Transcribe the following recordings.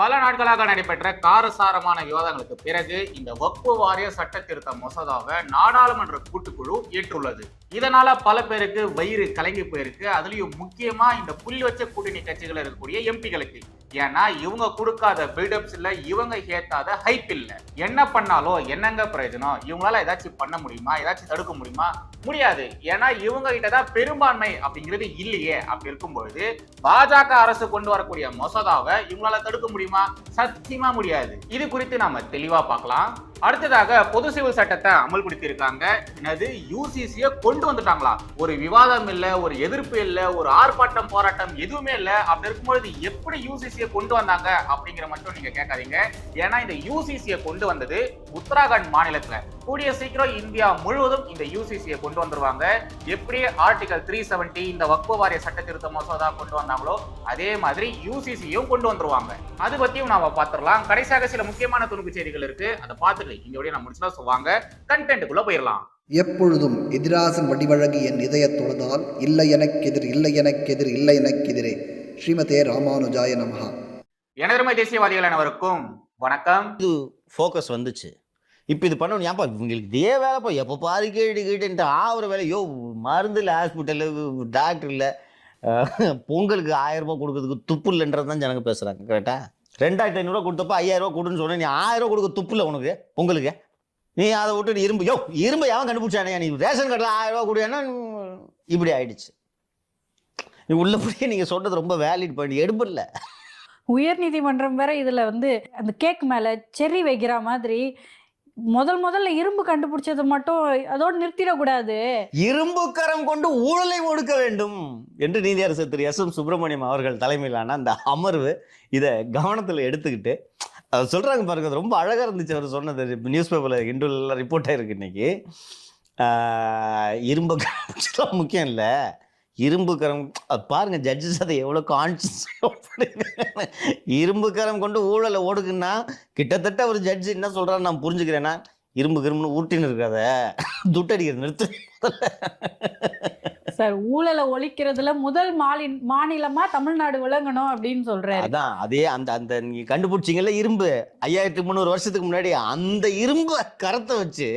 பல நாட்களாக நடைபெற்ற காரசாரமான விவாதங்களுக்கு பிறகு இந்த வக்பு வாரிய சட்ட திருத்த மசோதாவை நாடாளுமன்ற கூட்டுக்குழு ஏற்றுள்ளது. இதனால பல பேருக்கு வயிறு கலங்கி போயிருக்கு. அதுலயும் முக்கியமா இந்த புள்ளி வச்ச கூட்டணி கட்சிகள் இருக்கக்கூடிய எம்பிகளுக்கு. ஏன்னா இவங்க கொடுக்காத பில்டப்ஸ் இல்ல இவங்க ஏத்தாத ஹைப் இல்ல. என்ன பண்ணாலும் என்னங்க பிரயோஜனம்? இவங்களால ஏதாச்சும் பண்ண முடியுமா? ஏதாச்சும் தடுக்க முடியுமா? முடியாது. ஏன்னா இவங்க கிட்ட தான் பெரும்பான்மை அப்படிங்கிறது இல்லையே. அப்படி இருக்கும் பொழுது பாஜக அரசு கொண்டு வரக்கூடிய மசோதாவை இவங்களால தடுக்க முடியுமா? சத்தியமா முடியாது. இது குறித்து நாம தெளிவா பார்க்கலாம். அடுத்ததாக பொது சிவில் சட்டத்தை அமல்படுத்தி இருக்காங்க என்னது யூசிசிய கொண்டு வந்துட்டாங்களா? ஒரு விவாதம் இல்ல ஒரு எதிர்ப்பு இல்ல ஒரு ஆர்ப்பாட்டம் போராட்டம் எதுவுமே இல்ல. அப்படி இருக்கும்பொழுது எப்படி யூசிசி யூசிசியை கொண்டு வந்தாங்க அப்படிங்கிற மட்டும் நீங்க கேட்காதீங்க. ஏன்னா இந்த யூசிசியை கொண்டு வந்தது உத்தராகண்ட் மாநிலத்துல. கூடிய சீக்கிரம் இந்தியா முழுவதும் இந்த யூசிசியை கொண்டு வந்துருவாங்க. எப்படி ஆர்டிகல் த்ரீ செவன்டி இந்த வக்பு வாரிய சட்ட திருத்த மசோதா கொண்டு வந்தாங்களோ அதே மாதிரி யூசிசியும் கொண்டு வந்துருவாங்க. அது பத்தியும் நாம பார்த்துடலாம் கடைசியாக சில முக்கியமான துணுக்கு செய்திகள் இருக்கு. அதை பார்த்துட்டு இந்த நான் முடிச்சுதான் சொல்லுவாங்க. கண்டென்ட்டுக்குள்ள போயிடலாம் எப்பொழுதும் எதிராசன் வடிவழகு என் இதய தொழுதால் இல்லை எனக்கெதிர் இல்லை எனக்கெதிர் இல்லை எனக்கெதிரே ஸ்ரீமதே ராமானுஜாய நமஹா. எனதருமை தேசியவாதிகள் அனைவருக்கும் வணக்கம் ஃபோக்கஸ் வந்துச்சு. இப்போ இது பண்ணணும் ஏன்ப்பா இவங்களுக்கு இதே வேலைப்பா எப்போ பாரு கேட்டு கேட்டுன்ட்டு ஆகிற வேலை. யோ மருந்து இல்லை ஹாஸ்பிட்டலு டாக்டர் இல்லை. பொங்கலுக்கு ஆயிரம் ரூபாய் கொடுக்கறதுக்கு துப்பு இல்லைன்றது தான் ஜனங்க பேசுகிறாங்க கரெக்டா ரெண்டாயிரத்தி ஐநூறுரூவா கொடுத்தப்ப ஐயாயிரம் ரூபா கொடுன்னு சொன்னேன் நீ ஆயிரம் ரூபா கொடுக்க துப்பு இல்லை உனக்கு பொங்கலுக்கு? நீ அதை விட்டு இரும்பு யோ இரும்பு எவன் கண்டுபிடிச்சானே? நீ ரேஷன் கார்டில் ஆயிரம் ரூபா கொடுன்னா இப்படி ஆயிடுச்சு. உள்ளபடியே நீங்கள் சொன்னது ரொம்ப வேலிட் பண்ணி எடுப்பில்ல. உயர் நீதிமன்றம் வேற இதுல வந்து அந்த கேக் மேல செர்ரி வைக்கிற மாதிரி முதல் முதல்ல இரும்பு கண்டுபிடிச்சது மட்டும் அதோட நிறுத்திடக்கூடாது இரும்பு கரம் கொண்டு ஊழலை ஒடுக்க வேண்டும் என்று நீதியரசர் திரு எஸ் எம் சுப்பிரமணியம் அவர்கள் தலைமையிலான அந்த அமர்வு இதை கவனத்தில் எடுத்துக்கிட்டு அவர் சொல்றாங்க பாருங்க. அது ரொம்ப அழகா இருந்துச்சு. அவர் சொன்னது நியூஸ் பேப்பர்ல இண்டுல ரிப்போர்ட் ஆயிருக்கு இன்னைக்கு. இரும்பு முக்கியம் இல்லை. இரும்பு கரம் அது பாருங்க ஜட்ஜஸ் அதை எவ்வளோ கான்சியஸ் இரும்பு கரம் கொண்டு ஊழலை ஒடுக்குன்னா கிட்டத்தட்ட ஒரு ஜட்ஜ் என்ன சொல்றாரு நான் புரிஞ்சுக்கிறேன்னா இரும்பு கரும்புன்னு ஊட்டின்னு இருக்காத. துட்டடிக்கிறது நிறுத்து. சார் ஊழலை ஒழிக்கிறதுல முதல் மாநில மாநிலமா தமிழ்நாடு விளங்கணும் அப்படின்னு சொல்றாரு. அதான் அதே அந்த அந்த நீங்க கண்டுபிடிச்சீங்கல்ல இரும்பு. ஐயாயிரத்தி முந்நூறு வருஷத்துக்கு முன்னாடி அந்த இரும்பு கரத்தை வச்சு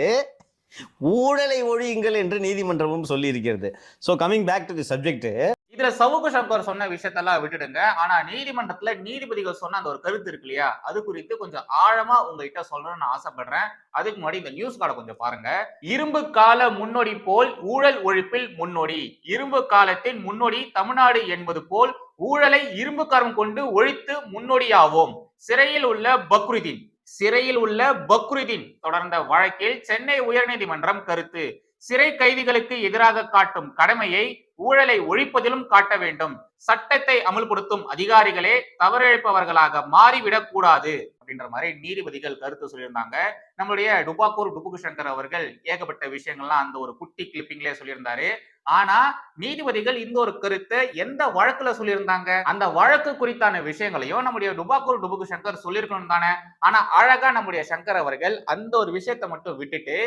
ஊழலை ஒழியுங்கள் என்று நீதிமன்றமும் சொல்லி இருக்கிறது so coming back to the subject இதுல சவுக்கு சங்கர் சொன்ன விஷயத்தெல்லாம் விட்டுடுங்க. ஆனா நீதிமன்றத்துல நீதிபதிகள் சொன்ன அந்த ஒரு கருத்து இருக்கு இல்லையா? அது குறித்து கொஞ்சம் ஆழமா உங்ககிட்ட சொல்லணும்னு நான் ஆசைப்படுறேன். அதுக்கு முன்னாடி இந்த நியூஸ் கார்டை கொஞ்சம் பாருங்க. இரும்பு கால முன்னோடி போல் ஊழல் ஒழிப்பில் முன்னோடி. இரும்பு காலத்தின் முன்னோடி தமிழ்நாடு என்பது போல் ஊழலை இரும்பு கரம் கொண்டு ஒழித்து முன்னோடியாவோம். சிறையில் உள்ள பக்ருதீன். சிறையில் உள்ள பக்ருதீன் தொடர்ந்த வழக்கில் சென்னை உயர்நீதிமன்றம் கருத்து. சிறை கைதிகளுக்கு எதிராக காட்டும் கடமையை ஊழலை ஒழிப்பதிலும் காட்ட வேண்டும். சட்டத்தை அமல்படுத்தும் அதிகாரிகளே தவறிழைப்பவர்களாக மாறிவிடக் கூடாது அப்படின்ற மாதிரி நீதிபதிகள் கருத்து சொல்லியிருந்தாங்க. நம்மளுடைய டுபாக்கூர் டுபுகு சங்கர் அவர்கள் ஏகப்பட்ட விஷயங்கள்லாம் அந்த ஒரு குட்டி கிளிப்பிங்லேயே சொல்லியிருந்தாரு. ஆனா நீதிபதிகள் இந்த ஒரு கருத்தை எந்த வழக்குல சொல்லியிருந்தாங்க? அந்த வழக்கு குறித்தான விஷயங்களையும் நம்முடைய டுபாக்கூர் டுபுக்கு சங்கர் சொல்லியிருக்கணும் தானே? ஆனா அழகா நம்முடைய சங்கர் அவர்கள் அந்த ஒரு விஷயத்தை மட்டும் விட்டுட்டு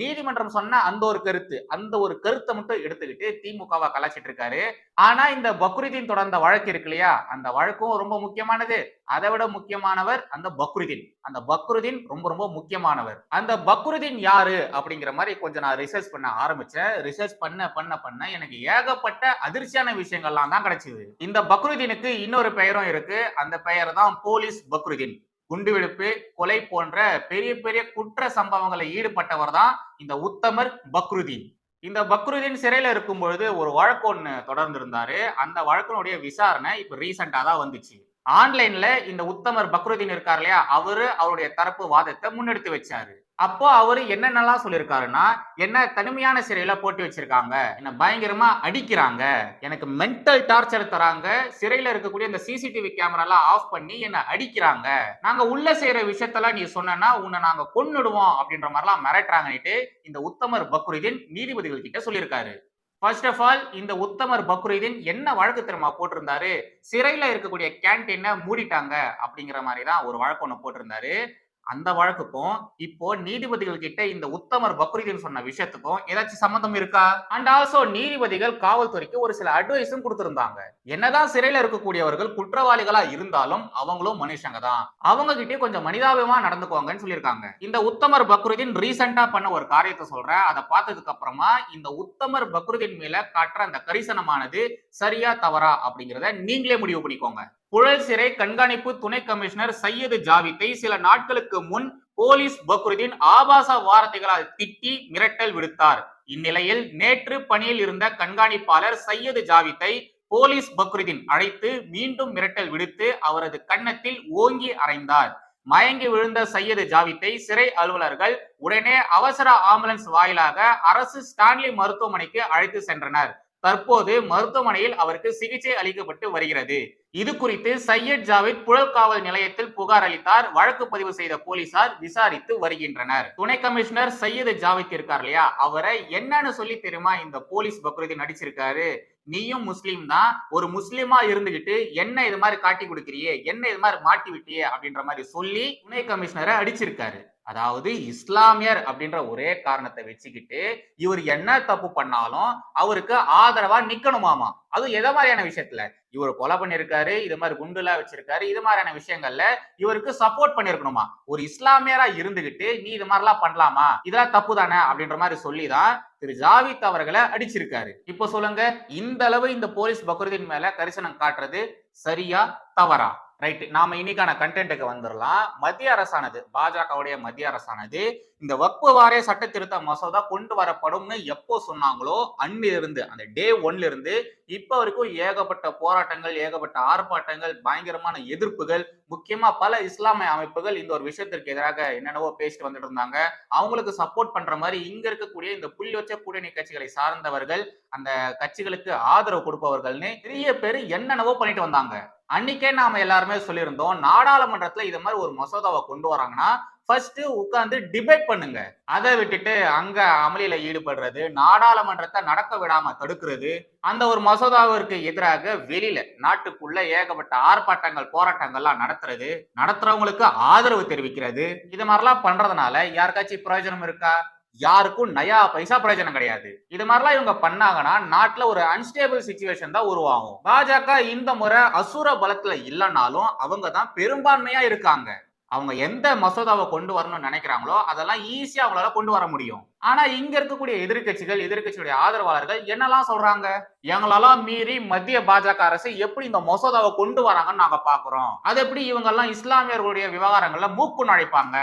நீதிமன்றம் சொன்ன அந்த ஒரு கருத்து அந்த ஒரு கருத்தை மட்டும் எடுத்துக்கிட்டு திமுகவை கலாச்சிட்டு இருக்காரு. ஆனா இந்த பக்ருதீன் தொடர்ந்த வழக்கு இருக்கு இல்லையா? அந்த வழக்கும் ரொம்ப முக்கியமானது. அதை விட முக்கியமானவர் அந்த பக்ருதீன். அந்த பக்ருதீன் ரொம்ப ரொம்ப முக்கியமானவர். அந்த பக்ருதீன் யாரு அப்படிங்கிற மாதிரி கொஞ்சம் நான் ரிசர்ச் பண்ண ஆரம்பிச்சேன். ரிசர்ச் பண்ண பண்ண பண்ண எனக்கு ஏகப்பட்ட அதிர்ச்சியான விஷயங்கள்லாம் தான் கிடைச்சிது. இந்த பக்ருதீனுக்கு இன்னொரு பெயரும் இருக்கு. அந்த பெயர் தான் போலீஸ் பக்ருதீன். குண்டுவெடிப்பு கொலை போன்ற பெரிய பெரிய குற்ற சம்பவங்களில் ஈடுபட்டவர் தான் இந்த உத்தமர் பக்ருதீன். இந்த பக்ருதீன் சிறையில இருக்கும் பொழுது ஒரு வழக்கு ஒண்ணு தொடர்ந்து இருந்தாரு அந்த வழக்கினுடைய விசாரணை இப்ப ரீசெண்டா தான் வந்துச்சு. ஆன்லைன்ல இந்த உத்தமர் பக்ருதீன் இருக்கார் இல்லையா? அவரு அவருடைய தரப்பு வாதத்தை முன்னெடுத்து வச்சாரு. அப்போ அவரு என்னென்னலாம் சொல்லியிருக்காருன்னா என்ன தனிமையான சிறையில போட்டு வச்சிருக்காங்க என்ன பயங்கரமா அடிக்கிறாங்க எனக்கு மென்டல் டார்ச்சர் தராங்க சிறையில இருக்கக்கூடிய இந்த சிசிடிவி கேமராலாம் ஆஃப் பண்ணி என்ன அடிக்கிறாங்க. நாங்க உள்ள செய்யற விஷயத்தெல்லாம் நீ சொன்னா உன்னை நாங்க கொன்னுடுவோம் அப்படின்ற மாதிரிலாம் மிரட்டுறாங்கன்னுட்டு இந்த உத்தமர் பக்ருதீன் நீதிபதிகள் கிட்ட சொல்லியிருக்காரு. ஃபர்ஸ்ட் ஆஃப் ஆல் இந்த உத்தமர் பக்ருதீன் என்ன வழக்கு தெரியுமா போட்டிருந்தாரு? சிறையில இருக்கக்கூடிய கேன்டீனை மூடிட்டாங்க அப்படிங்கிற மாதிரி தான் ஒரு வழக்கு ஒன்று போட்டிருந்தாரு. அந்த வழக்குக்கும் இப்போ நீதிபதிகள் கிட்ட இந்த உத்தமர் பக்ரீதீன் சொன்ன விஷயத்துக்கும் ஏதாச்சும் சம்பந்தம் இருக்கா? அண்ட் ஆல்சோ நீதிபதிகள் காவல்துறைக்கு ஒரு சில அட்வைஸும் கொடுத்திருந்தாங்க. என்னதான் சிறையில இருக்கக்கூடியவர்கள் குற்றவாளிகளா இருந்தாலும் அவங்களும் மனுஷங்க தான். அவங்க கிட்டே கொஞ்சம் மனிதாபிமா நடந்துக்கோங்கன்னு சொல்லியிருக்காங்க. இந்த உத்தமர் பக்ருதீன் ரீசெண்டா பண்ண ஒரு காரியத்தை சொல்றேன். அதை பார்த்ததுக்கு அப்புறமா இந்த உத்தமர் பக்ரீதின் மேல காட்டுற அந்த கரிசனமானது சரியா தவறா அப்படிங்கிறத நீங்களே முடிவு பண்ணிக்கோங்க. புழல் சிறை கண்காணிப்பு துணை கமிஷனர் சையது ஜாவித்தை சில நாட்களுக்கு முன் போலீஸ் பக்ருதீன் ஆபாச வார்த்தைகளால் திட்டி மிரட்டல் விடுத்தார். இந்நிலையில் நேற்று பணியில் இருந்த கண்காணிப்பாளர் சையது ஜாவித்தை போலீஸ் பக்ருதீன் அழைத்து மீண்டும் மிரட்டல் விடுத்து அவரது கன்னத்தில் ஓங்கி அறைந்தார் மயங்கி விழுந்த சையது ஜாவித்தை சிறை அலுவலர்கள் உடனே அவசர ஆம்புலன்ஸ் வாயிலாக அரசு ஸ்டான்லி மருத்துவமனைக்கு அழைத்து சென்றனர். தற்போது மருத்துவமனையில் அவருக்கு சிகிச்சை அளிக்கப்பட்டு வருகிறது. இது குறித்து சையத் ஜாவித் புழல் காவல் நிலையத்தில் புகார் அளித்தார். வழக்கு பதிவு செய்த போலீசார் விசாரித்து வருகின்றனர். துணை கமிஷனர் சையது ஜாவித் இருக்கார் இல்லையா? அவரை என்னன்னு சொல்லி தெரியுமா? இந்த போலீஸ் பக்ரதி நடிச்சிருக்காரு. நீயும் முஸ்லீம் தான். ஒரு முஸ்லீமா இருந்துகிட்டு என்ன இது மாதிரி காட்டி கொடுக்கிறியே? என்ன இது மாதிரி மாட்டி விட்டியே? அப்படின்ற மாதிரி சொல்லி துணை கமிஷனரை அடிச்சிருக்காரு. அதாவது இஸ்லாமியர் அப்படின்ற ஒரே காரணத்தை வச்சுக்கிட்டு இவர் என்ன தப்பு பண்ணாலும் அவருக்கு ஆதரவா நிக்கணுமாமா? அதுவும் எதை மாதிரியான விஷயத்துல? இவர் கொலை பண்ணிருக்காரு இது மாதிரி குண்டுலாம் வச்சிருக்காரு இது மாதிரியான விஷயங்கள்ல இவருக்கு சப்போர்ட் பண்ணிருக்கணுமா ஒரு இஸ்லாமியரா இருந்துகிட்டு நீ இது மாதிரிலாம் பண்ணலாமா? இதெல்லாம் தப்பு தானே அப்படின்ற மாதிரி சொல்லிதான் திரு ஜாவித் அவர்களை அடிச்சிருக்காரு. இப்போ சொல்லுங்க இந்த அளவு இந்த போலீஸ் பக்ருதீன் மேல கரிசனம் காட்டுறது சரியா தவறா? ரைட் நாம இன்னைக்கான கண்டென்ட்டுக்கு வந்துடலாம் மத்திய அரசானது பாஜகவுடைய மத்திய அரசானது இந்த வக்பு வாரிய சட்ட திருத்த மசோதா கொண்டு வரப்படும்னு எப்போ சொன்னாங்களோ அன்னிலிருந்து அந்த டே ஒன்ல இருந்து இப்ப வரைக்கும் ஏகப்பட்ட போராட்டங்கள் ஏகப்பட்ட ஆர்ப்பாட்டங்கள் பயங்கரமான எதிர்ப்புகள் முக்கியமா பல இஸ்லாமிய அமைப்புகள் இந்த ஒரு விஷயத்திற்கு எதிராக என்னென்னவோ பேசிட்டு வந்துட்டு இருந்தாங்க. அவங்களுக்கு சப்போர்ட் பண்ற மாதிரி இங்க இருக்கக்கூடிய இந்த புள்ளி வச்ச கூட்டணி கட்சிகளை சார்ந்தவர்கள் அந்த கட்சிகளுக்கு ஆதரவு கொடுப்பவர்கள்னு பெரிய பேர் என்னென்னவோ பண்ணிட்டு வந்தாங்க. அன்னைக்கே நாம எல்லாருமே சொல்லியிருந்தோம் நாடாளுமன்றத்துல இது மாதிரி ஒரு மசோதாவை கொண்டு வராங்கன்னா ஃபர்ஸ்ட் உட்கார்ந்து டிபேட் பண்ணுங்க. அதை விட்டுட்டு அங்க அமளியில ஈடுபடுறது நாடாளுமன்றத்தை நடக்க விடாம தடுக்கிறது அந்த ஒரு மசோதாவிற்கு எதிராக வெளியில நாட்டுக்குள்ள ஏகப்பட்ட ஆர்ப்பாட்டங்கள் போராட்டங்கள்லாம் நடத்துறது நடத்துறவங்களுக்கு ஆதரவு தெரிவிக்கிறது இது மாதிரிலாம் பண்றதுனால யாருக்காச்சும் பிரயோஜனம் இருக்கா? யாருக்கும் நயா பைசா பிரயோஜனம் கிடையாது. இது மாதிரிலாம் இவங்க பண்ணாங்கன்னா நாட்டில் ஒரு அன்ஸ்டேபிள் சுச்சுவேஷன் தான் உருவாகும். பாஜக இந்த முறை அசுர பலத்துல இல்லைனாலும் அவங்க தான் பெரும்பான்மையா இருக்காங்க. அவங்க எந்த மசோதாவை கொண்டு வரணும்னு நினைக்கிறாங்களோ அதெல்லாம் ஈஸியா அவங்களால கொண்டு வர முடியும். ஆனா இங்க இருக்கக்கூடிய எதிர்க்கட்சிகள் எதிர்க்கட்சியுடைய ஆதரவாளர்கள் என்னெல்லாம் சொல்றாங்க? எங்களெல்லாம் மீறி மத்திய பாஜக அரசு எப்படி இந்த மசோதாவை கொண்டு வராங்கன்னு நாங்க பாக்குறோம். அது எப்படி இவங்க எல்லாம் இஸ்லாமியர்களுடைய விவகாரங்கள்ல மூக்கு நுழைப்பாங்க?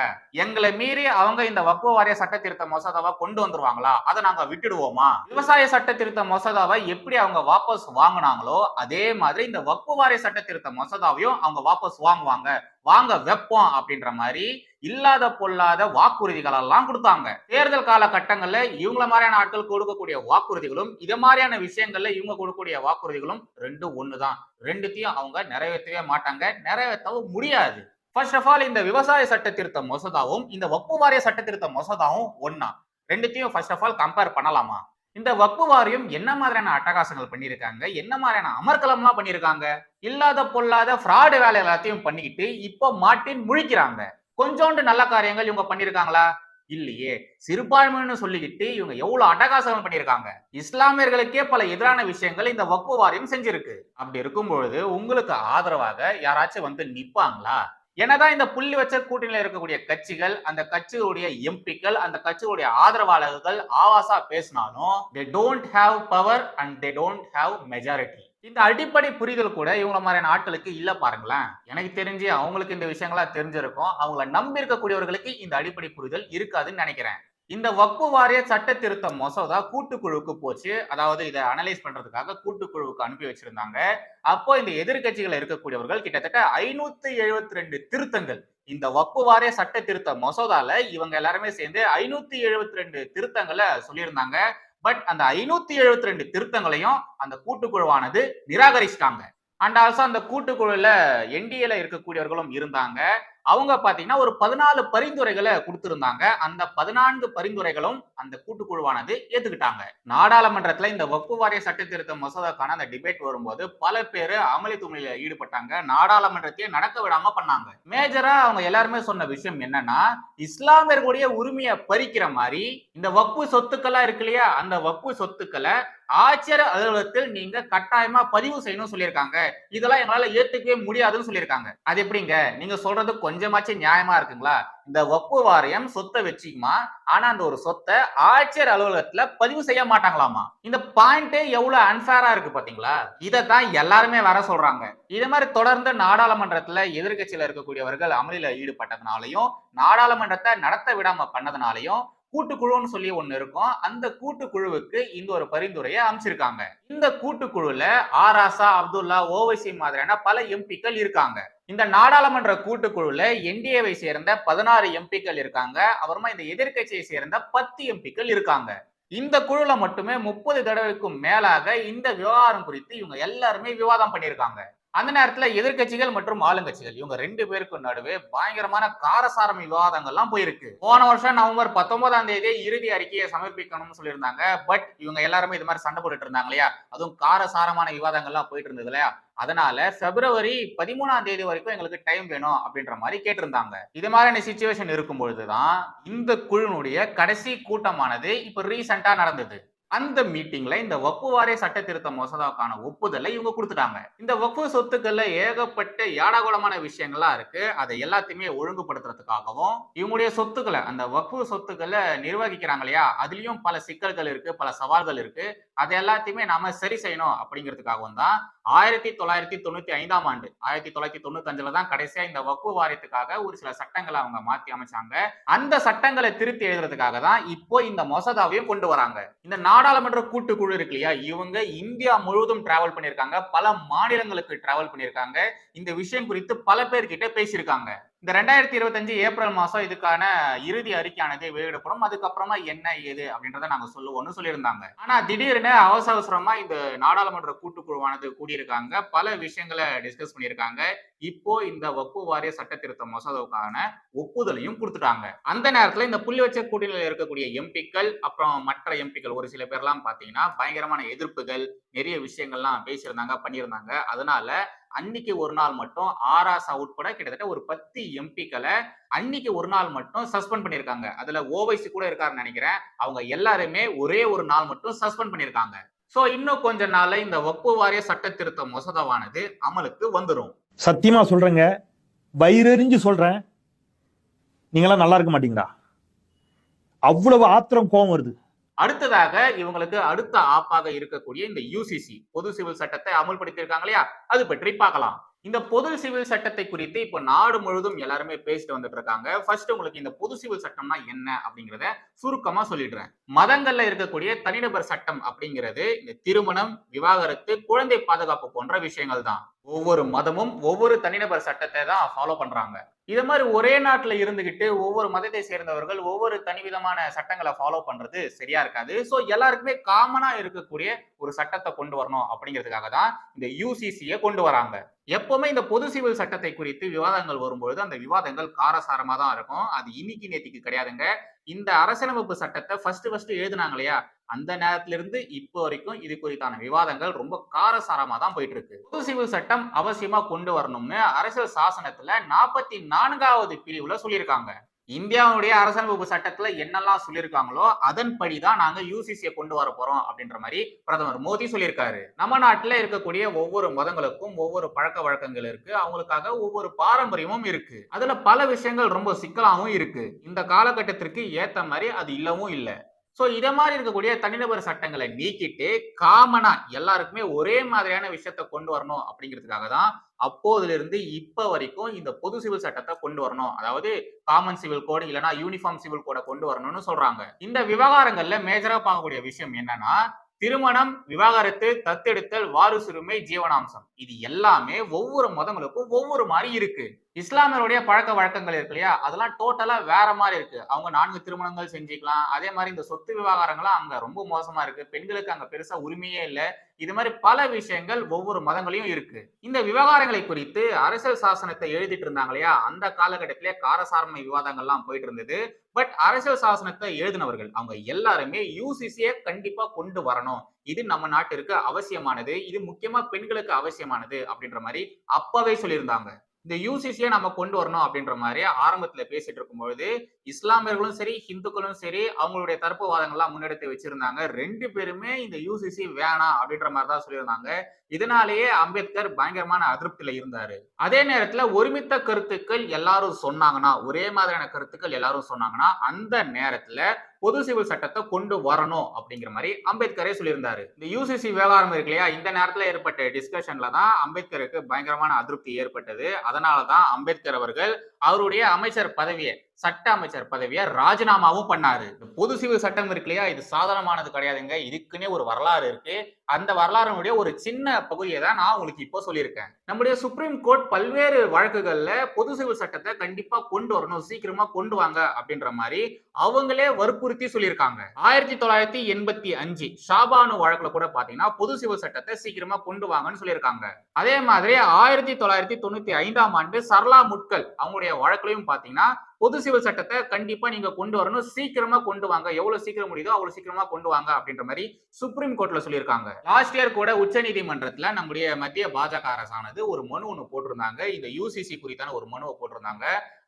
எங்களை மீறி அவங்க இந்த வக்குவ வாரிய சட்ட திருத்த மசோதாவை கொண்டு வந்துருவாங்களா? அதை நாங்க விட்டுடுவோமா? விவசாய சட்ட திருத்த மசோதாவை எப்படி அவங்க வாபஸ் வாங்கினாங்களோ அதே மாதிரி இந்த வக்குவ வாரிய சட்ட திருத்த மசோதாவையும் அவங்க வாபஸ் வாங்குவாங்க. வாங்க வைப்போம் அப்படின்ற மாதிரி இல்லாத பொல்லாத வாக்குறுதிகள் எல்லாம் கொடுத்தாங்க. தேர்தல் காலகட்டங்கள்ல இவங்கள மாதிரியான ஆட்கள் கொடுக்கக்கூடிய வாக்குறுதிகளும் இதை மாதிரியான விஷயங்கள்ல இவங்க கொடுக்கக்கூடிய வாக்குறுதிகளும் ரெண்டும் ஒண்ணுதான். ரெண்டுத்தையும் அவங்க நிறைவேற்றவே மாட்டாங்க. நிறைவேற்றவும் முடியாது. ஃபர்ஸ்ட் ஆஃப் ஆல் இந்த விவசாய சட்ட திருத்த மசோதாவும் இந்த வக்பு வாரிய சட்ட திருத்த மசோதாவும் ஒன்னா ரெண்டுத்தையும் ஃபர்ஸ்ட் ஆஃப் ஆல் கம்பேர் பண்ணலாமா? இந்த வக்பு வாரியம் என்ன மாதிரியான அட்டகாசங்கள் பண்ணியிருக்காங்க? என்ன மாதிரியான அமர்க்கலம்லாம் பண்ணியிருக்காங்க? இல்லாத பொல்லாத ஃப்ராடு வேலை எல்லாத்தையும் பண்ணிக்கிட்டு இப்போ மாட்டின் முழிக்கிறாங்க. கொஞ்சோண்டு நல்ல காரியங்கள் இவங்க பண்ணியிருக்காங்களா இல்லையே. சிறுபான்மைன்னு சொல்லிக்கிட்டு இவங்க எவ்வளவு அட்டகாசம் பண்ணியிருக்காங்க இஸ்லாமியர்களுக்கே பல எதிரான விஷயங்கள் இந்த வக்பு வாரியம் செஞ்சிருக்கு. அப்படி இருக்கும் பொழுது உங்களுக்கு ஆதரவாக யாராச்சும் வந்து நிப்பாங்களா? என்னதான் இந்த புள்ளி வச்ச கூட்டணியில இருக்கக்கூடிய கட்சிகள் அந்த கட்சிகளுடைய எம்பிக்கள் அந்த கட்சிகளுடைய ஆதரவாளர்கள் ஆவாசா பேசினாலும் they don't have power and they don't have majority இந்த அடிப்படை புரிதல் கூட இவங்கள மாதிரியான ஆட்களுக்கு இல்லை பாருங்களேன். எனக்கு தெரிஞ்சு அவங்களுக்கு இந்த விஷயங்களா தெரிஞ்சிருக்கும். அவங்கள நம்பி இருக்கக்கூடியவர்களுக்கு இந்த அடிப்படை புரிதல் இருக்காதுன்னு நினைக்கிறேன். இந்த வக்பு வாரிய சட்ட திருத்த மசோதா கூட்டுக்குழுவுக்கு போச்சு. அதாவது இதை அனலைஸ் பண்றதுக்காக கூட்டுக்குழுவுக்கு அனுப்பி வச்சிருந்தாங்க. அப்போ இந்த எதிர்கட்சிகள் இருக்கக்கூடியவர்கள் கிட்டத்தட்ட ஐநூத்தி எழுபத்தி ரெண்டு திருத்தங்கள். இந்த வக்பு வாரிய சட்ட திருத்த மசோதால இவங்க எல்லாருமே சேர்ந்து ஐநூத்தி எழுபத்தி ரெண்டு திருத்தங்களை சொல்லியிருந்தாங்க. பட் அந்த ஐநூத்தி எழுபத்தி ரெண்டு திருத்தங்களையும் அந்த கூட்டுக்குழுவானது நிராகரிச்சிட்டாங்க. அண்ட் ஆல்சோ அந்த கூட்டுக்குழுல என்டிஏல இருக்கக்கூடியவர்களும் இருந்தாங்க. அவங்க பாத்தீங்கன்னா ஒரு பதினாலு பரிந்துரைகளை கொடுத்திருந்தாங்க. அந்த பதினான்கு பரிந்துரைகளும் அந்த கூட்டுக்குழுவானது ஏத்துக்கிட்டாங்க. நாடாளுமன்றத்துல இந்த வகுப்பு வாரிய சட்ட திருத்த மசோதாக்கான அந்த டிபேட் வரும்போது பல பேர் அமளி துமளியில ஈடுபட்டாங்க. நாடாளுமன்றத்தையே நடக்க விடாம பண்ணாங்க. மேஜரா அவங்க எல்லாருமே சொன்ன விஷயம் என்னன்னா இஸ்லாமியர்களுடைய உரிமையை பறிக்கிற மாதிரி இந்த வக்பு சொத்துக்களா இருக்கு இல்லையா? அந்த வக்பு சொத்துக்களை ஆட்சியர் அலுவலகத்தில் நீங்க கட்டாயமா பதிவு செய்யணும் சொல்லியிருக்காங்க. இதெல்லாம் எங்களால ஏத்துக்கவே முடியாதுன்னு சொல்லியிருக்காங்க. அது எப்படிங்க? நீங்க சொல்றது கொஞ்சமாச்சும் நியாயமா இருக்குங்களா? இந்த வக்பு வாரியம் சொத்தை வச்சுக்குமா? ஆனா அந்த ஒரு சொத்தை ஆட்சியர் அலுவலகத்துல பதிவு செய்ய மாட்டாங்களாமா? இந்த பாயிண்டே எவ்வளவு அன்ஃபேரா இருக்கு பாத்தீங்களா? இதைத்தான் எல்லாருமே வர சொல்றாங்க. இது மாதிரி தொடர்ந்து நாடாளுமன்றத்துல எதிர்கட்சியில இருக்கக்கூடியவர்கள் அமளியில ஈடுபட்டதுனாலையும் நாடாளுமன்றத்தை நடத்த விடாம பண்ணதுனாலையும் கூட்டுக்குழுன்னு சொல்லி ஒன்று இருக்கும். அந்த கூட்டுக்குழுவுக்கு இந்த ஒரு பரிந்துரையை அமைச்சிருக்காங்க இந்த கூட்டுக்குழுல ஆராசா அப்துல்லா ஓவைசி மாதிரியான பல எம்பிக்கள் இருக்காங்க. இந்த நாடாளுமன்ற கூட்டுக்குழுல என்டிஏவை சேர்ந்த பதினாறு எம்பிக்கள் இருக்காங்க. அப்புறமா இந்த எதிர்க்கட்சியை சேர்ந்த பத்து எம்பிக்கள் இருக்காங்க. இந்த குழுல மட்டுமே முப்பது தடவைக்கும் மேலாக இந்த விவகாரம் குறித்து இவங்க எல்லாருமே விவாதம் பண்ணியிருக்காங்க. அந்த நேரத்துல எதிர்க்கட்சிகள் மற்றும் ஆளுங்கட்சிகள் இவங்க ரெண்டு பேருக்கும் நடுவே பயங்கரமான காரசாரம் விவாதங்கள்லாம் போயிருக்கு. போன வருஷம் நவம்பர் பத்தொன்பதாம் தேதி இறுதி அறிக்கையை சமர்ப்பிக்கணும்னு சொல்லியிருந்தாங்க. பட் இவங்க எல்லாருமே இது மாதிரி சண்டை போட்டுட்டு இருந்தாங்க இல்லையா? அதுவும் காரசாரமான விவாதங்கள்லாம் போயிட்டு இருந்தது இல்லையா? அதனால பிப்ரவரி பதிமூணாம் தேதி வரைக்கும் எங்களுக்கு டைம் வேணும் அப்படின்ற மாதிரி கேட்டிருந்தாங்க. இது மாதிரியான சுச்சுவேஷன் இருக்கும் பொழுதுதான் இந்த குழுனுடைய கடைசி கூட்டமானது இப்ப ரீசெண்டா நடந்தது. அந்த மீட்டிங்ல இந்த வக்ஃபு வாரிய சட்ட திருத்த மசோதாவுக்கான ஒப்புதலை இவங்க கொடுத்துட்டாங்க. இந்த வக்ஃபு சொத்துக்கள்ல ஏகப்பட்ட ஏடாகுலமான விஷயங்கள்லாம் இருக்கு. அதை எல்லாத்தையுமே ஒழுங்குபடுத்துறதுக்காகவும் இவங்களுடைய சொத்துக்களை அந்த வக்ஃபு சொத்துக்களை நிர்வகிக்கிறாங்க இல்லையா? அதுலயும் பல சிக்கல்கள் இருக்கு பல சவால்கள் இருக்கு. அதை எல்லாத்தையுமே நாம சரி செய்யணும் அப்படிங்கிறதுக்காகவும் தான் ஆயிரத்தி தொள்ளாயிரத்தி தொண்ணூத்தி ஐந்தாம் ஆண்டு ஆயிரத்தி தொள்ளாயிரத்தி தொண்ணூத்தி அஞ்சுல தான் கடைசியா இந்த வக்ஃபு வாரியத்துக்காக ஒரு சில சட்டங்களை அவங்க மாத்தி அமைச்சாங்க. அந்த சட்டங்களை திருத்தி எழுதுறதுக்காக தான் இப்போ இந்த மசோதாவையும் கொண்டு வராங்க. இந்த நாடாளுமன்ற கூட்டுக்குழு இருக்கு இல்லையா? இவங்க இந்தியா முழுவதும் டிராவல் பண்ணியிருக்காங்க. பல மாநிலங்களுக்கு டிராவல் பண்ணியிருக்காங்க. இந்த விஷயம் குறித்து பல பேர்கிட்ட பேசியிருக்காங்க. இந்த ரெண்டாயிரத்தி இருபத்தஞ்சு ஏப்ரல் மாசம் இதுக்கான இறுதி அறிக்கையானது வெளியிடப்படும். அதுக்கப்புறமா என்ன ஏது அப்படின்றத நாங்க சொல்லுவோம்னு சொல்லியிருந்தாங்க. ஆனா திடீர்னு அவசர அவசரமா இந்த நாடாளுமன்ற கூட்டுக்குழுவானது கூடியிருக்காங்க. பல விஷயங்களை டிஸ்கஸ் பண்ணியிருக்காங்க. இப்போ இந்த வக்பு வாரிய சட்ட திருத்த மசோதாவுக்கான ஒப்புதலையும் கொடுத்துட்டாங்க. அந்த நேரத்துல இந்த புள்ளி வச்ச கூட்டணியில் இருக்கக்கூடிய எம்பிக்கள் அப்புறம் மற்ற எம்பிக்கள் ஒரு சில பேர்லாம் பாத்தீங்கன்னா பயங்கரமான எதிர்ப்புகள் நிறைய விஷயங்கள்லாம் பேசியிருந்தாங்க பண்ணியிருந்தாங்க. அதனால அன்னைக்கு ஒரு நாள் மட்டும் ஆராசா உட்பட கிட்டத்தட்ட ஒரு பத்து எம்பிக்களை அன்னைக்கு ஒரு நாள் மட்டும் சஸ்பெண்ட் பண்ணியிருக்காங்க. அதுல ஓவைசி கூட இருக்காருன்னு நினைக்கிறேன். அவங்க எல்லாருமே ஒரே ஒரு நாள் மட்டும் சஸ்பெண்ட் பண்ணியிருக்காங்க. சோ இன்னும் கொஞ்ச நாள்ல இந்த வக்பு வாரிய சட்ட திருத்த மசோதாவானது அமலுக்கு வந்துடும் சத்தியமா சொல்றேங்க. வயிறறிஞ்சு சொல்றேன். நீங்களாம் நல்லா இருக்க மாட்டீங்களா? அவ்வளவு ஆத்திரம் கோவம் வருது. அடுத்ததாக இவங்களுக்கு அடுத்த ஆப்பாக இருக்கக்கூடிய இந்த யூசிசி பொது சிவில் சட்டத்தை அமல்படுத்தியிருக்காங்க இல்லையா? அது பற்றி பார்க்கலாம். இந்த பொது சிவில் சட்டத்தை குறித்து இப்போ நாடு முழுவதும் எல்லாருமே பேசிட்டு வந்துட்டு இருக்காங்க. ஃபர்ஸ்ட் உங்களுக்கு இந்த பொது சிவில் சட்டம்னா என்ன அப்படிங்கிறத சுருக்கமா சொல்லிடுறேன். மதங்கள்ல இருக்கக்கூடிய தனிநபர் சட்டம் அப்படிங்கிறது இந்த திருமணம் விவாகரத்து குழந்தை பாதுகாப்பு போன்ற விஷயங்கள் தான் ஒவ்வொரு மதமும் ஒவ்வொரு தனிநபர் சட்டத்தை தான் ஃபாலோ பண்றாங்க. இது மாதிரி ஒரே நாட்டுல இருந்துகிட்டு ஒவ்வொரு மதத்தை சேர்ந்தவர்கள் ஒவ்வொரு தனிவிதமான சட்டங்களை ஃபாலோ பண்றது சரியா இருக்காது. சோ எல்லாருக்குமே காமனா இருக்கக்கூடிய ஒரு சட்டத்தை கொண்டு வரணும் அப்படிங்கிறதுக்காக தான் இந்த யூசிசியை கொண்டு வராங்க. எப்பவுமே இந்த பொது சிவில் சட்டத்தை குறித்து விவாதங்கள் வரும்பொழுது அந்த விவாதங்கள் காரசாரமா தான் இருக்கும். அது இன்னைக்கு நேத்திக்கு கிடையாதுங்க. இந்த அரசியலமைப்பு சட்டத்தை ஃபர்ஸ்ட் ஃபர்ஸ்ட் எழுதுனாங்க இல்லையா அந்த நேரத்துல இருந்து இப்போ வரைக்கும் இது குறித்தான விவாதங்கள் ரொம்ப காரசாரமா தான் போயிட்டு இருக்கு பொது சிவில் சட்டம் அவசியமா கொண்டு வரணும்னு அரசியல் சாசனத்துல நாற்பத்தி நான்காவது பிரிவுல சொல்லியிருக்காங்க. இந்தியாவுடைய அரசமைப்பு சட்டத்துல என்னெல்லாம் சொல்லியிருக்காங்களோ அதன்படி தான் நாங்க யூசிசியை கொண்டு வர போறோம் அப்படின்ற மாதிரி பிரதமர் மோடி சொல்லியிருக்காரு. நம்ம நாட்டுல இருக்கக்கூடிய ஒவ்வொரு மதங்களுக்கும் ஒவ்வொரு பழக்க வழக்கங்கள் இருக்கு. அவங்களுக்காக ஒவ்வொரு பாரம்பரியமும் இருக்கு. அதுல பல விஷயங்கள் ரொம்ப சிக்கலாகவும் இருக்கு. இந்த காலகட்டத்திற்கு ஏத்த மாதிரி அது இல்லவும் இல்லை. ஸோ இதை மாதிரி இருக்கக்கூடிய தனிநபர் சட்டங்களை நீக்கிட்டு காமனா எல்லாருக்குமே ஒரே மாதிரியான விஷயத்த கொண்டு வரணும் அப்படிங்கிறதுக்காக தான் அப்போதுல இருந்து இப்ப வரைக்கும் இந்த பொது சிவில் சட்டத்தை கொண்டு வரணும். அதாவது காமன் சிவில் கோடு இல்லைன்னா யூனிஃபார்ம் சிவில் கோடை கொண்டு வரணும்னு சொல்றாங்க. இந்த விவகாரங்கள்ல மேஜரா பார்க்கக்கூடிய விஷயம் என்னன்னா திருமணம் விவாகரத்து தத்தெடுத்தல் வாரிசுரிமை ஜீவனாம்சம். இது எல்லாமே ஒவ்வொரு மதங்களுக்கும் ஒவ்வொரு மாதிரி இருக்கு. இஸ்லாமியருடைய பழக்க வழக்கங்கள் இருக்கு இல்லையா? அதெல்லாம் டோட்டலா வேற மாதிரி இருக்கு. அவங்க நான்கு திருமணங்கள் செஞ்சுக்கலாம். அதே மாதிரி இந்த சொத்து விவகாரங்கள்லாம் அங்க ரொம்ப மோசமா இருக்கு. பெண்களுக்கு அங்க பெருசா உரிமையே இல்லை. இது மாதிரி பல விஷயங்கள் ஒவ்வொரு மதங்களையும் இருக்கு. இந்த விவகாரங்களை குறித்து அரசியல் சாசனத்தை எழுதிட்டு இருந்தாங்க இல்லையா? அந்த காலகட்டத்திலே காரசாரமை விவாதங்கள்லாம் போயிட்டு இருந்தது. பட் அரசியல் சாசனத்தை எழுதினவர்கள் அவங்க எல்லாருமே யூசிசியை கண்டிப்பா கொண்டு வரணும். இது நம்ம நாட்டிற்கு அவசியமானது. இது முக்கியமா பெண்களுக்கு அவசியமானது அப்படின்ற மாதிரி அப்பவே சொல்லியிருந்தாங்க. இந்த யூசிஸ்ல நம்ம கொண்டு வரணும் அப்படின்ற மாதிரி ஆரம்பத்துல பேசிட்டு இருக்கும்பொழுது இஸ்லாமியர்களும் சரி ஹிந்துக்களும் சரி அவங்களுடைய தரப்பு வாதங்கள்லாம் முன்னெடுத்து வச்சிருந்தாங்க. ரெண்டு பேருமே இந்த யூசிசி வேணாம் அப்படின்ற மாதிரி தான் சொல்லியிருந்தாங்க. இதனாலேயே அம்பேத்கர் பயங்கரமான அதிருப்தியில இருந்தாரு. அதே நேரத்துல ஒருமித்த கருத்துக்கள் எல்லாரும் சொன்னாங்கன்னா ஒரே மாதிரியான கருத்துக்கள் எல்லாரும் சொன்னாங்கன்னா அந்த நேரத்துல பொது சிவில் சட்டத்தை கொண்டு வரணும் அப்படிங்கிற மாதிரி அம்பேத்கரே சொல்லியிருந்தாரு. இந்த யூசிசி விவகாரம் இருக்கு இல்லையா? இந்த நேரத்துல ஏற்பட்ட டிஸ்கஷன்ல தான் அம்பேத்கருக்கு பயங்கரமான அதிருப்தி ஏற்பட்டது. அதனாலதான் அம்பேத்கர் அவர்கள் அவருடைய அமைச்சர் பதவியை சட்ட அமைச்சர் பதவியை ராஜினாமாவும் பண்ணாரு. பொது சிவில் சட்டம் இருக்கு இல்லையா? இது சாதாரணமானது கிடையாதுங்க. இதுக்குன்னே ஒரு வரலாறு இருக்கு. அந்த வரலாறுடைய ஒரு சின்ன பகுதியை தான் நான் உங்களுக்கு இப்போ சொல்லியிருக்கேன். நம்முடைய சுப்ரீம் கோர்ட் பல்வேறு வழக்குகள்ல பொது சிவில் சட்டத்தை கண்டிப்பா கொண்டு வரணும் சீக்கிரமா கொண்டு வாங்க அப்படின்ற மாதிரி அவங்களே வற்புறுத்தி சொல்லியிருக்காங்க. ஆயிரத்தி தொள்ளாயிரத்தி எண்பத்தி அஞ்சு ஷாபானு வழக்குல கூட பாத்தீங்கன்னா பொது சிவில் சட்டத்தை சீக்கிரமா கொண்டு வாங்கன்னு சொல்லியிருக்காங்க. அதே மாதிரி ஆயிரத்தி தொள்ளாயிரத்தி தொண்ணூத்தி ஐந்தாம் ஆண்டு சரளா முட்கல் அவங்களுடைய வழக்குலையும் பாத்தீங்கன்னா பொது சிவில் சட்டத்தை கண்டிப்பா நீங்க கொண்டு வரணும். சீக்கிரமா கொண்டு வாங்க. எவ்வளவு சீக்கிரம் முடியுதோ அவ்வளவு சீக்கிரமா கொண்டு வாங்க அப்படின்ற மாதிரி சுப்ரீம் கோர்ட்ல சொல்லியிருக்காங்க. லாஸ்ட் இயர் கூட உச்ச நீதிமன்றத்துல நம்முடைய மத்திய பாஜக அரசானது ஒரு மனு ஒன்று போட்டிருந்தாங்க. இந்த யூசிசி குறித்தான ஒரு மனுவை போட்டிருந்தாங்க.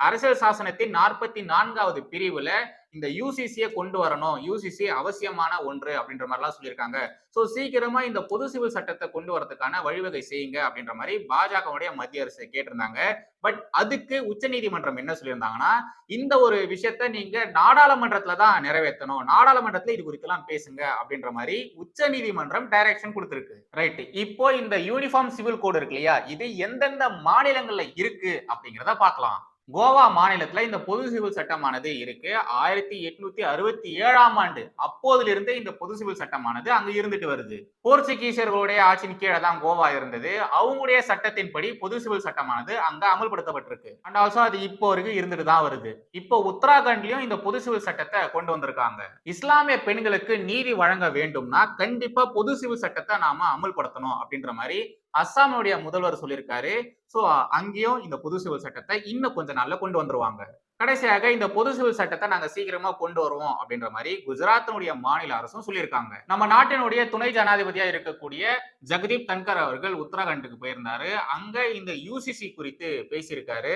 அரசியல் சாசனத்தின் நாற்பத்தி நான்காவது பிரிவுல இந்த யூசிசியை கொண்டு வரணும். யூசிசி அவசியமான ஒன்று அப்படின்ற மாதிரிலாம் சொல்லியிருக்காங்க. ஸோ சீக்கிரமா இந்த பொது சிவில் சட்டத்தை கொண்டு வரதுக்கான வழிவகை செய்யுங்க அப்படின்ற மாதிரி பாஜகவுடைய மத்திய அரசு கேட்டிருந்தாங்க. பட் அதுக்கு உச்சநீதிமன்றம் என்ன சொல்லியிருந்தாங்கன்னா இந்த ஒரு விஷயத்த நீங்க நாடாளுமன்றத்துல தான் நிறைவேற்றணும். நாடாளுமன்றத்துல இது குறித்தெல்லாம் பேசுங்க அப்படின்ற மாதிரி உச்ச நீதிமன்றம் டைரக்ஷன் கொடுத்திருக்கு. ரைட் இப்போ இந்த யூனிஃபார்ம் சிவில் கோடு இருக்கு இல்லையா? இது எந்தெந்த மாநிலங்கள்ல இருக்கு அப்படிங்கிறத பார்க்கலாம். கோவா மாநிலத்துல இந்த பொது சிவில் சட்டமானது இருக்கு. ஆயிரத்தி எட்நூத்தி அறுபத்தி ஏழாம் ஆண்டு அப்போதிலிருந்தே இந்த பொது சிவில் சட்டமானது அங்க இருந்துட்டு வருது. போர்ச்சுகீசியர்களுடைய ஆட்சியின் கீழே தான் கோவா இருந்தது. அவங்களுடைய சட்டத்தின்படி பொது சிவில் சட்டமானது அங்க அமல்படுத்தப்பட்டிருக்கு. அண்ட் ஆல்சோ அது இப்போ வரைக்கும் இருந்துட்டு தான் வருது. இப்போ உத்தராகண்ட்லயும் இந்த பொது சிவில் சட்டத்தை கொண்டு வந்திருக்காங்க. இஸ்லாமிய பெண்களுக்கு நீதி வழங்க வேண்டும்னா கண்டிப்பா பொது சிவில் சட்டத்தை நாம அமல்படுத்தணும் அப்படின்ற மாதிரி அஸ்ஸாமுடைய முதல்வர் சொல்லியிருக்காரு. ஸோ அங்கேயும் இந்த பொது சிவில் சட்டத்தை இன்னும் கொஞ்சம் நாளில் கொண்டு வந்துருவாங்க. கடைசியாக இந்த பொது சிவில் சட்டத்தை நாங்க சீக்கிரமா கொண்டு வருவோம் அப்படின்ற மாதிரி குஜராத்தினுடைய மாநில அரசும் சொல்லியிருக்காங்க. நம்ம நாட்டினுடைய துணை ஜனாதிபதியா இருக்கக்கூடிய ஜெகதீப் தன்கர் அவர்கள் உத்தராகண்டுக்கு போயிருந்தாரு. அங்க இந்த யூசிசி குறித்து பேசியிருக்காரு.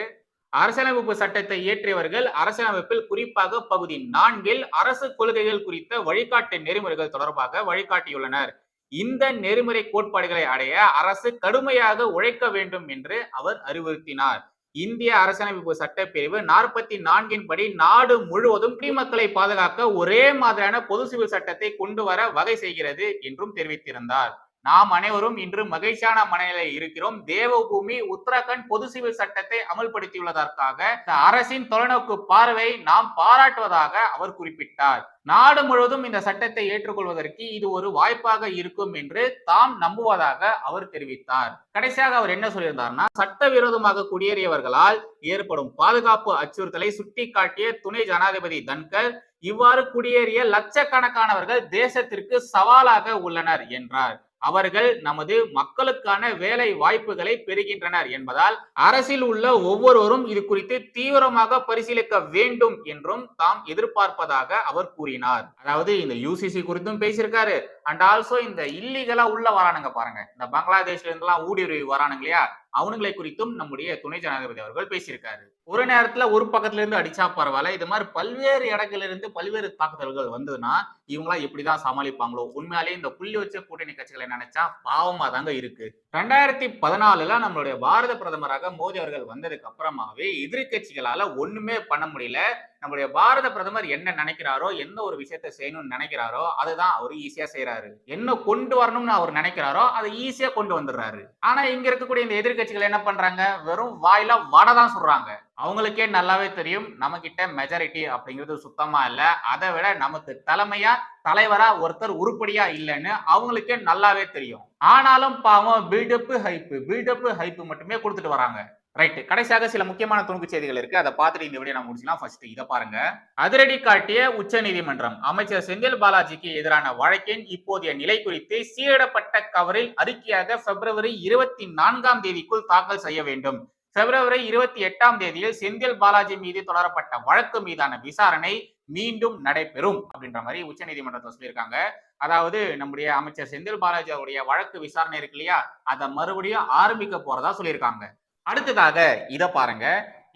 அரசியலமைப்பு சட்டத்தை இயற்றியவர்கள் அரசியலமைப்பில் குறிப்பாக பகுதி நான்கில் அரசு கொள்கைகள் குறித்த வழிகாட்டு நெறிமுறைகள் தொடர்பாக வழிகாட்டியுள்ளனர். இந்த நெறிமுறை கோட்பாடுகளை அடைய அரசு கடுமையாக உழைக்க வேண்டும் என்று அவர் அறிவுறுத்தினார். இந்திய அரசியலமைப்பு சட்டப்பிரிவு நாற்பத்தி நான்கின் படி நாடு முழுவதும் குடிமக்களை பாதுகாக்க ஒரே மாதிரியான பொது சிவில் சட்டத்தை கொண்டு வர வகை செய்கிறது என்றும் தெரிவித்திருந்தார். நாம் அனைவரும் இன்று மகிழ்ச்சியான மனநிலையில் இருக்கிறோம். தேவபூமி உத்தரகண்ட் பொது சிவில் சட்டத்தை அமல்படுத்தியுள்ளதற்காக அரசின் தொலைநோக்கு பார்வை நாம் பாராட்டுவதாக அவர் குறிப்பிட்டார். நாடு முழுவதும் இந்த சட்டத்தை ஏற்றுக்கொள்வதற்கு இது ஒரு வாய்ப்பாக இருக்கும் என்று தாம் நம்புவதாக அவர் தெரிவித்தார். கடைசியாக அவர் என்ன சொல்லியிருந்தார்னா சட்டவிரோதமாக குடியேறியவர்களால் ஏற்படும் பாதுகாப்பு அச்சுறுத்தலை சுட்டிக்காட்டிய துணை ஜனாதிபதி தன்கர் இவ்வாறு குடியேறிய லட்சக்கணக்கானவர்கள் தேசத்திற்கு சவாலாக உள்ளனர் என்றார். அவர்கள் நமது மக்களுக்கான வேலை வாய்ப்புகளை பெறுகின்றனர் என்பதால் அரசில் உள்ள ஒவ்வொருவரும் இது குறித்து தீவிரமாக பரிசீலிக்க வேண்டும் என்றும் தாம் எதிர்பார்ப்பதாக அவர் கூறினார். அதாவது இந்த யூசிசி குறித்தும் பேசியிருக்காரு. அண்ட் ஆல்சோ இந்த இல்லீகலா உள்ள வரானுங்க பாருங்க. இந்த பங்களாதேஷ்ல இருந்தெல்லாம் ஊடுருவி வரானுங்க இல்லையா? அவனுங்களை குறித்தும் நம்முடைய துணை ஜனாதிபதி அவர்கள் பேசியிருக்காரு. ஒரு நேரத்துல ஒரு பக்கத்துல இருந்து அடிச்சா பரவாயில்ல. இது மாதிரி பல்வேறு இடங்கள்ல இருந்து பல்வேறு தாக்குதல்கள் வந்ததுன்னா இவங்களா எப்படிதான் சமாளிப்பாங்களோ? உண்மையாலே இந்த புள்ளி வச்ச கூட்டணி கட்சிகளை நினைச்சா பாவமா தாங்க இருக்கு. ரெண்டாயிரத்தி பதினாலுல நம்மளுடைய பாரத பிரதமராக மோடி அவர்கள் வந்ததுக்கு அப்புறமாவே எதிர்கட்சிகளால ஒண்ணுமே பண்ண முடியல. நம்மளுடைய பாரத பிரதமர் என்ன நினைக்கிறாரோ என்ன ஒரு விஷயத்த செய்யணும்னு நினைக்கிறாரோ அதுதான் அவர் ஈஸியா செய்யறாரு என்ன கொண்டு வரணும்னு அவர் நினைக்கிறாரோ அதை ஈஸியா கொண்டு வந்துடுறாரு. ஆனா இங்க இருக்கக்கூடிய இந்த எதிர்கட்சிகள் என்ன பண்றாங்க? வெறும் வாயில வடை தான் சொல்றாங்க அவங்களுக்கே நல்லாவே தெரியும் நம்ம கிட்ட மெஜாரிட்டி அப்படிங்கிறது சுத்தமா இல்ல. அதை விட நமக்கு தலைமையா தலைவரா ஒருத்தர் உருப்படியா இல்லைன்னு அவங்களுக்கே நல்லாவே தெரியும். ஆனாலும் பாவம் பில்டப் ஹைப்பு பில்டப் ஹைப்பு மட்டுமே கொடுத்துட்டு வராங்க. ரைட் கடைசியாக சில முக்கியமான துணுக்கு செய்திகள் இருக்கு. அதை பார்த்துட்டு இந்த வீடியோ நான் முடிச்சுக்கலாம். ஃபர்ஸ்ட் இதை பாருங்க. அதிரடி காட்டிய உச்ச நீதிமன்றம் அமைச்சர் செந்தில் பாலாஜிக்கு எதிரான வழக்கின் இப்போதைய நிலை குறித்து சீரிடப்பட்ட கவரில் அறிக்கையாக பிப்ரவரி இருபத்தி நான்காம் தேதிக்குள் தாக்கல் செய்ய வேண்டும். பிப்ரவரி இருபத்தி எட்டாம் தேதியில் செந்தில் பாலாஜி மீது தொடரப்பட்ட வழக்கு மீதான விசாரணை மீண்டும் நடைபெறும் அப்படின்ற மாதிரி உச்ச நீதிமன்றத்தில் சொல்லியிருக்காங்க. அதாவது நம்முடைய அமைச்சர் செந்தில் பாலாஜி அவருடைய வழக்கு விசாரணை இருக்கு இல்லையா? அதை மறுபடியும் ஆரம்பிக்க போறதா சொல்லியிருக்காங்க. அடுத்ததாக இதை பாருங்க.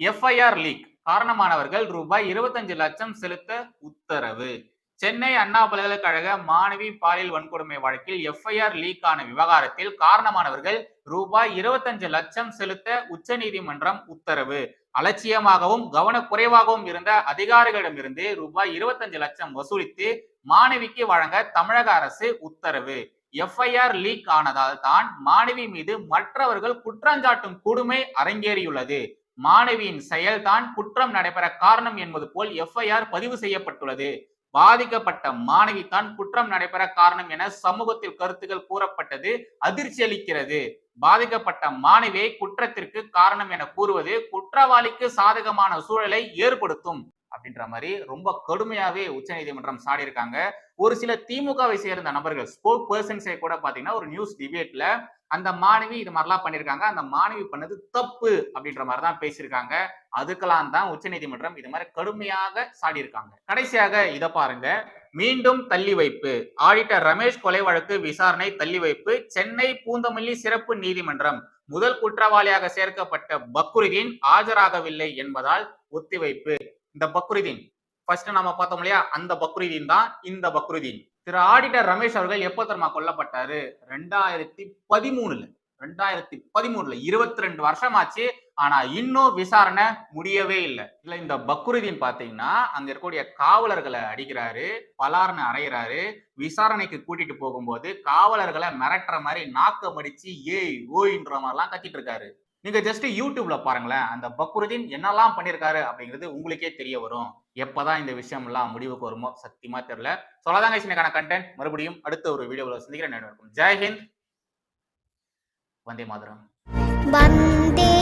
எஃப்ஐஆர் லீக் காரணமானவர்கள் ரூபாய் இருபத்தஞ்சு லட்சம் செலுத்த உத்தரவு. சென்னை அண்ணா பல்கலைக்கழக மாணவி பாலியல் வன்கொடுமை வழக்கில் எஃப்ஐஆர் லீக் ஆன விவகாரத்தில் காரணமானவர்கள் ரூபாய் இருபத்தஞ்சு லட்சம் செலுத்த உச்சநீதிமன்றம் உத்தரவு. அலட்சியமாகவும் கவனக்குறைவாகவும் இருந்த அதிகாரிகளிடமிருந்து ரூபாய் இருபத்தஞ்சு லட்சம் வசூலித்து மாணவிக்கு வழங்க தமிழக அரசு உத்தரவு. எஃப்ஐஆர் லீக் ஆனதால் தான் மாணவி மீது மற்றவர்கள் குற்றஞ்சாட்டும் கொடுமை அரங்கேறியுள்ளது. மாணவியின் செயல்தான் குற்றம் நடைபெற காரணம் என்பது போல் எஃப்ஐஆர் பதிவு செய்யப்பட்டுள்ளது. பாதிக்கப்பட்ட மாணவி தான் குற்றம் நடைபெற காரணம் என சமூகத்தில் கருத்துக்கள் கூறப்பட்டது அதிர்ச்சி அளிக்கிறது. பாதிக்கப்பட்ட மாணவியை குற்றத்திற்கு காரணம் என கூறுவது குற்றவாளிக்கு சாதகமான சூழலை ஏற்படுத்தும். அப்படின்ற மாதிரி ரொம்ப கடுமையாவே உச்சநீதிமன்றம் சாடி இருக்காங்க ஒரு சில திமுகவை சேர்ந்த நபர்கள் ஸ்போக் பர்சன்ஸே கூட பாத்தீங்கன்னா ஒரு நியூஸ் டிபேட்ல அந்த மாணவி இது மாதிரிலாம் பண்ணியிருக்காங்க. அந்த மாணவி பண்ணது தப்பு அப்படின்ற மாதிரி தான் பேசியிருக்காங்க. அதுக்கெல்லாம் தான் உச்சநீதிமன்றம் இது மாதிரி கடுமையாக சாடி இருக்காங்க கடைசியாக இதை பாருங்க. மீண்டும் தள்ளி வைப்பு. ஆடிட்டர் ரமேஷ் கொலை வழக்கு விசாரணை தள்ளி வைப்பு. சென்னை பூந்தமல்லி சிறப்பு நீதிமன்றம். முதல் குற்றவாளியாக சேர்க்கப்பட்ட பக்ருதீன் ஆஜராகவில்லை என்பதால் ஒத்திவைப்பு. இந்த பக்ருதீன். ஃபர்ஸ்ட் நாம பார்த்தோம் இல்லையா? அந்த பக்ருதீன் தான் இந்த பக்ருதீன். திரு ஆடிட்டர் ரமேஷ் அவர்கள் எப்போ தெரியுமா கொல்லப்பட்டாரு? ரெண்டாயிரத்தி பதிமூணுல. ரெண்டாயிரத்தி பதிமூணுல. இருபத்தி ரெண்டு வருஷமாச்சு. ஆனா இன்னும் விசாரணை முடியவே இல்லை. இல்ல இந்த பக்ருதீன் பாத்தீங்கன்னா அங்க இருக்கக்கூடிய காவலர்களை அடிக்கிறாரு பலார்னு அறையிறாரு விசாரணைக்கு கூட்டிட்டு போகும்போது காவலர்களை மிரட்டுற மாதிரி நாக்க மடிச்சு ஏய் ஓய்ன்ற மாதிரிலாம் கத்திட்டு இருக்காரு. நீங்க ஜஸ்ட் யூடியூப்ல பாருங்களேன் அந்த பக்ருதீன் என்னெல்லாம் பண்ணியிருக்காரு அப்படிங்கிறது உங்களுக்கே தெரிய வரும். எப்பதான் இந்த விஷயம் எல்லாம் முடிவுக்கு வருமோ சத்தியமா தெரியல. சொல்லாதாங்க இன்னைக்கான கண்டென்ட் மறுபடியும் அடுத்த ஒரு வீடியோவில் சந்திக்கிறேன். ஜெய்ஹிந்த் வந்தே மாதரம். வந்தே